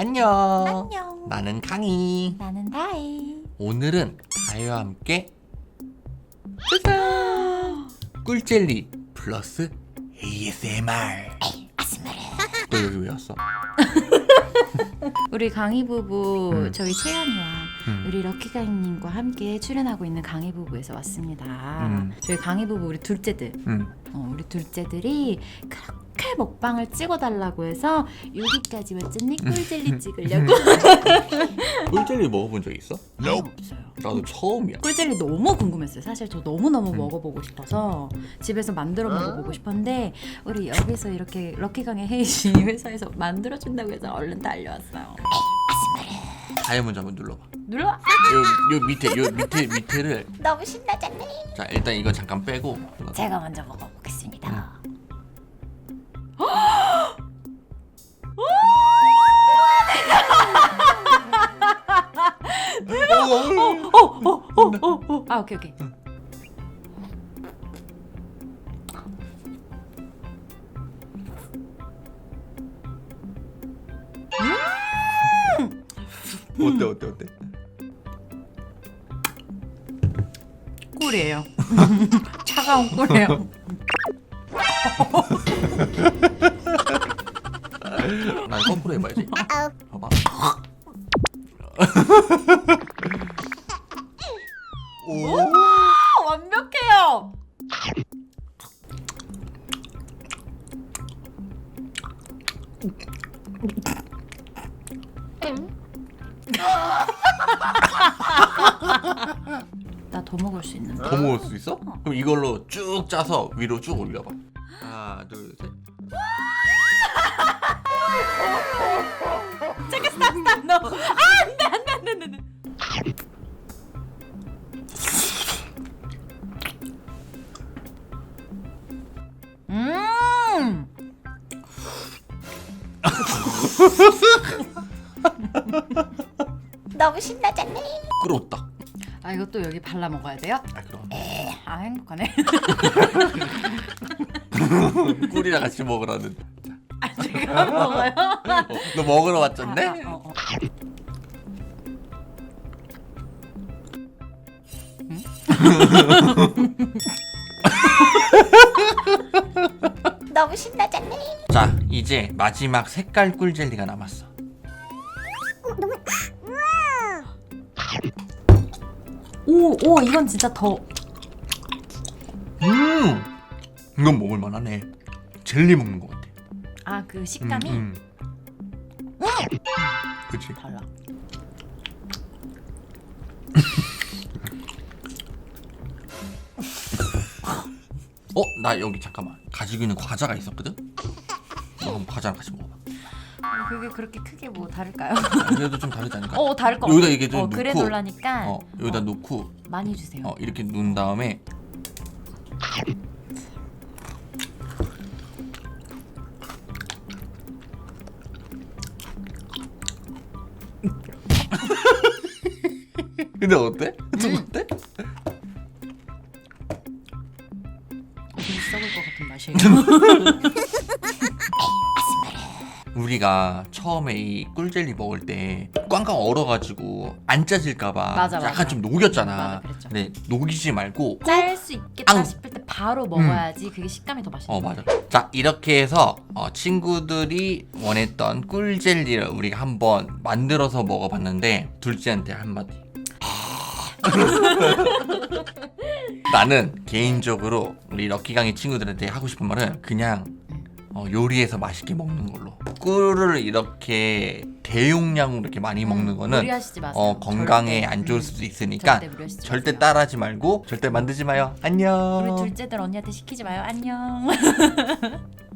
안녕. 안녕. 나는 강희. 나는 다이. 오늘은 다이와 함께 짜잔! 꿀젤리 플러스 ASMR. 아스마르. 너 여기 왜 왔어? 우리 강희 부부 음. 저희 채연이와 음. 우리 럭키강님과 함께 출연하고 있는 강희 부부에서 왔습니다. 음. 저희 강희 부부 우리 둘째들, 응. 어, 우리 둘째들이 그렇게 먹방을 찍어달라고 해서 여기까지 왔잖니 꿀젤리 찍으려고. 꿀젤리 먹어본 적 있어? 없어요. 나도 처음이야. 꿀젤리 너무 궁금했어요. 사실 저 너무 너무 음. 먹어보고 싶어서 집에서 만들어 먹어보고 싶었는데 우리 여기서 이렇게 럭키강의 헤이 씨 회사에서 만들어준다고 해서 얼른 달려왔어요. 다이아몬드 한번 눌러봐. 눌러. 요, 요 밑에 요 밑에 밑에를 너무 신나잖네. 자 일단 이거 잠깐 빼고. 제가 먼저 먹어보겠습니다. 어, 아 오케이 오케이. 어때 어때 어때? 꿀이에요. 차가운 꿀이에요. 난 거꾸로 해봐야지. 봐봐. 오. 아, 완벽해요. 나 더 먹을 수 있는데. 더 먹을 수 있어? 그럼 이걸로 쭉 짜서 위로 쭉 올려봐. 하나, 둘, 셋. 잠깐 스탑 스탑 너. 아, 안돼 안돼 안돼 안돼. 음. 너무 신나잖네. 끓었다. 아 이것도 여기 발라 먹어야 돼요? 아 그럼 아 행복하네. 꿀이랑 같이 먹으라는. 아 제가 먹어요? 어, 너 먹으러 왔잖네? 아, 아, 어, 어. 너무 신나잖네. 자, 이제 마지막 색깔 꿀 젤리가 남았어. 오, 오, 이건 진짜 더. 음, 이건 먹을 만하네. 젤리 먹는 것 같아. 아, 그 식감이 음, 음. 그치? 달라. 어, 나 여기 잠깐만 가지고 있는 과자가 있었거든. 너 한번 과자랑 같이 먹어봐. 어, 그게 그렇게 크게 뭐 다를까요? 아, 그래도 좀 다르지 않을까? 어, 다를 거. 여기다 이게 좀 어. 그래 놀라니까 어, 여기다 어, 놓고 많이 주세요. 어, 이렇게 놓은 다음에 근데 어때? 좀 음. 어때? 되게 썩을 것 같은 맛이에요. 우리가 처음에 이 꿀젤리 먹을 때 꽝꽝 얼어가지고 안 짜질까봐 맞아, 약간 맞아. 좀 녹였잖아. 맞아, 그랬죠. 근데 녹이지 말고 짤 수 있겠다 앙. 싶을 때 바로 먹어야지 그게 식감이 더 맛있어. 어 맞아. 자 이렇게 해서 어, 친구들이 원했던 꿀젤리를 우리가 한번 만들어서 먹어봤는데 둘째한테 한마디. 나는 개인적으로 우리 럭키강의 친구들한테 하고 싶은 말은 그냥 어, 요리해서 맛있게 먹는 걸로. 꿀을 이렇게 대용량으로 이렇게 많이 먹는 거는 무리하시지 마세요. 어, 건강에 절대. 안 좋을 음, 수도 있으니까 절대 무리하시지 절대 마세요. 따라하지 말고 절대 만들지 마요. 안녕. 우리 둘째들 언니한테 시키지 마요. 안녕.